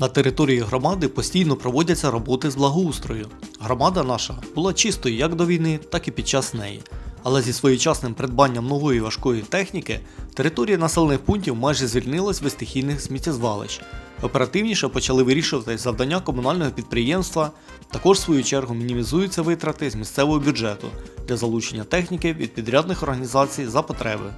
На території громади постійно проводяться роботи з благоустрою. Громада наша була чистою як до війни, так і під час неї. Але зі своєчасним придбанням нової важкої техніки територія населених пунктів майже звільнилась від стихійних сміттєзвалищ. Оперативніше почали вирішувати завдання комунального підприємства. Також в свою чергу мінімізуються витрати з місцевого бюджету для залучення техніки від підрядних організацій за потреби.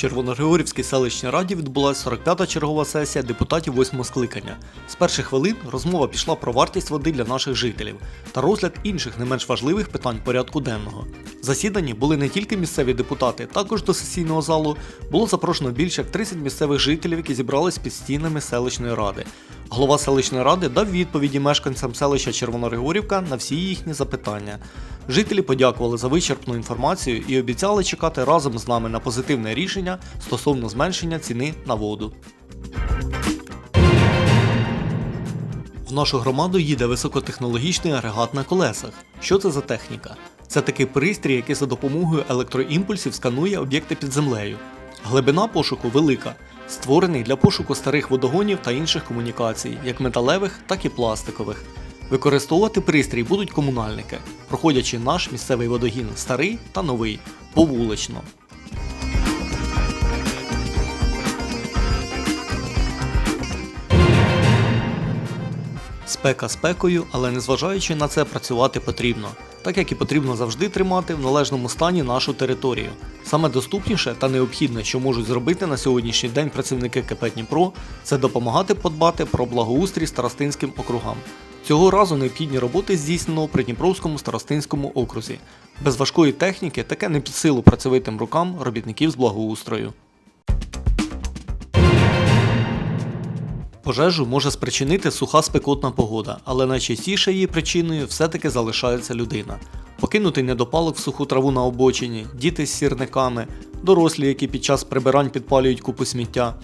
Червоногригорівській селищній раді відбулася 45-та чергова сесія депутатів 8 скликання. З перших хвилин розмова пішла про вартість води для наших жителів та розгляд інших не менш важливих питань порядку денного. Засіданні були не тільки місцеві депутати, також до сесійного залу було запрошено більше як 30 місцевих жителів, які зібрались під стінами селищної ради. Голова селищної ради дав відповіді мешканцям селища Червоногригорівка на всі їхні запитання. Жителі подякували за вичерпну інформацію і обіцяли чекати разом з нами на позитивне рішення стосовно зменшення ціни на воду. В нашу громаду їде високотехнологічний агрегат на колесах. Що це за техніка? Це такий пристрій, який за допомогою електроімпульсів сканує об'єкти під землею. Глибина пошуку велика, створений для пошуку старих водогонів та інших комунікацій, як металевих, так і пластикових. Використовувати пристрій будуть комунальники, проходячи наш місцевий водогін старий та новий, повулично. Спека спекою, але незважаючи на це працювати потрібно, так як і потрібно завжди тримати в належному стані нашу територію. Саме доступніше та необхідне, що можуть зробити на сьогоднішній день працівники КП Дніпро, це допомагати подбати про благоустрій старостинським округам. Цього разу необхідні роботи здійснено при Дніпровському старостинському окрузі. Без важкої техніки таке не під силу працьовитим рукам робітників з благоустрою. Пожежу може спричинити суха спекотна погода, але найчастіше її причиною все-таки залишається людина. Покинутий недопалок в суху траву на обочині, діти з сірниками, дорослі, які під час прибирань підпалюють купу сміття.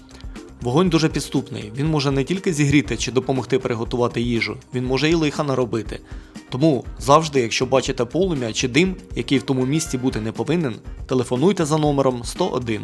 Вогонь дуже підступний, він може не тільки зігріти чи допомогти приготувати їжу, він може і лиха наробити. Тому завжди, якщо бачите полум'я чи дим, який в тому місці бути не повинен, телефонуйте за номером 101.